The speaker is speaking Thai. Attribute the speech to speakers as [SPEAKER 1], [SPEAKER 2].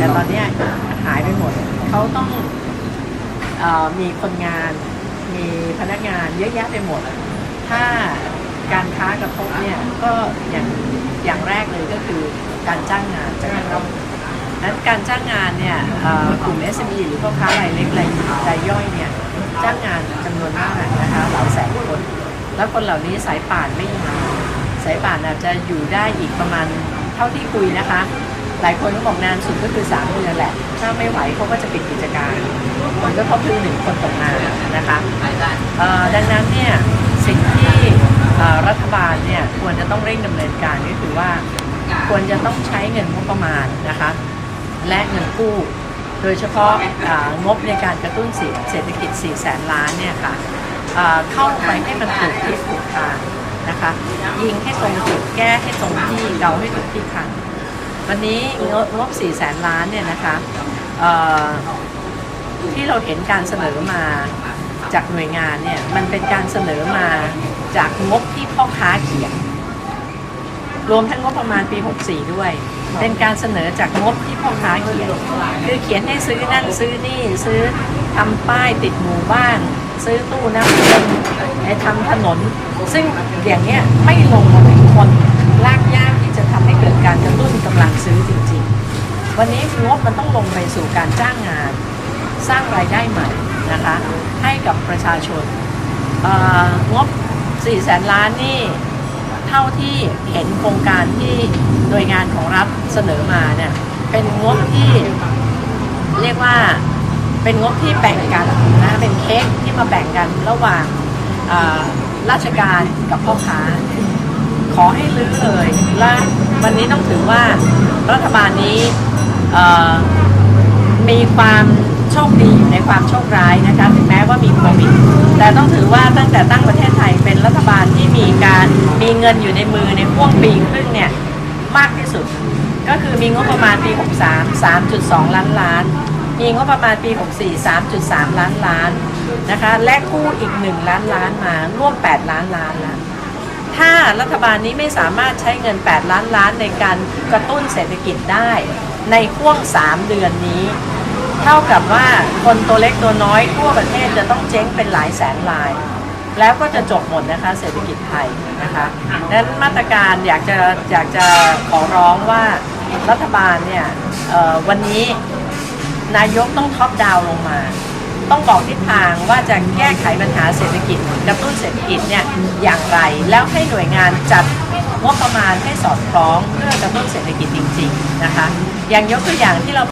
[SPEAKER 1] แต่ตอนเนี้ยหายไปหมด เขาต้องออมีคนงาน มีพนักงานเยอะแยะไปหมด ถ้าการค้ากระทบเนี่ยก็อย่างอย่างแรกเลยก็คือการจ้างงานจะกระทบนั้นการจ้างงานเนี่ยเอ่อกลุ่ม SME หรือพ่อค้ารายเล็กรายรายย่อยเนี่ยจ้างงานจำนวนมากนะคะหลายแสนคน แล้วคนเหล่านี้สายป่านไม่อยู่สายป่านอาจจะอยู่ได้อีกประมาณเท่าที่คุยนะคะ หลายคนก็บอกนานสุดก็คือ3เดือนแหละ ถ้าไม่ไหวเขาก็จะปิดกิจการผลกระทบคือหนึ่งคนตกงานนะคะดังนั้นเนี่ยสิ่งที่รัฐบาลเนี่ยควรจะต้องเร่งดำเนินการก็คือว่าควรจะต้องใช้เงินงบประมาณนะคะและเงินกู้โดยเฉพาะงบในการกระตุ้นเศรษฐกิจ 4 แสนล้านเนี่ยค่ะเข้าไปให้มันถูกที่ถูกทางนะคะยิงให้ตรงจุดแก้ให้ตรงที่เกาให้ถูกที่คัน วันนี้งบงบ4แสนล้านเนี่ยนะคะที่เราเห็นการเสนอมาจากหน่วยงานเนี่ยมันเป็นการเสนอมาจากงบที่พ่อค้าเขียน รวมทั้งงบประมาณปี 64 ด้วย เป็นการเสนอจากงบที่พ่อค้าเขียน คือเขียนให้ซื้อนั่นซื้อนี่ซื้อทำป้ายติดหมู่บ้าน ซื้อตู้น้ำเงินให้ทำถนน ซึ่งอย่างเนี้ยไม่ลงมาถึงคน ลากยากที่จะทำให้เกิดการกระตุ้นกำลังซื้อจริง ๆ วันนี้งบมันต้องลงไปสู่การจ้างงาน สร้างรายได้ใหม่นะคะให้กับประชาชนงบ4แสนล้านนี่เท่าที่เห็นโครงการที่หน่วยงานของรัฐเสนอมาเนี่ยเป็นงบที่เรียกว่าเป็นงบที่แบ่งกันนะเป็นเค้กที่มาแบ่งกันระหว่างราชการกับพ่อค้า อให้ลื้อเลย และวันนี้ต้องถือว่ารัฐบาลนี้มีความโชคดีอยู่ในความโชคร้ายนะคะถึงแม้ว่ามีโควิดแต่ต้องถือว่าตั้งแต่ตั้งประเทศไทยเป็นรัฐบาลที่มีการมีเงินอยู่ในมือในห่วงปีครึ่งเนี่ยมากที่สุด ก็คือมีงบประมาณปี 63 3.2 ล้านล้าน มีงบประมาณปี 64 3.3 ล้านล้านนะคะและกู้อีก 1 ล้านล้านมาร่วม 8 ล้านล้านแล้ว ถ้ารัฐบาลนี้ไม่สามารถใช้เงิน 8 ล้านล้านในการกระตุ้นเศรษฐกิจได้ในห่วง 3 เดือนนี้ เท่ากับว่าคนตัวเล็กตัวน้อยทั่วประเทศจะต้องเจ๊งเป็นหลายแสนราย แล้วก็จะจบหมดนะคะเศรษฐกิจไทยนะคะนั้นมาตรการอยากจะอยากจะขอร้องว่ารัฐบาลเนี่ยวันนี้นายกต้องท็อปดาวลงมา ต้องบอกทิศทางว่าจะแก้ไขปัญหาเศรษฐกิจกระตุ้นเศรษฐกิจเนี่ยอย่างไร แล้วให้หน่วยงานจัดงบประมาณให้สอดคล้องเพื่อกระตุ้นเศรษฐกิจจริง ๆนะคะ อย่างยกตัวอย่างที่เรา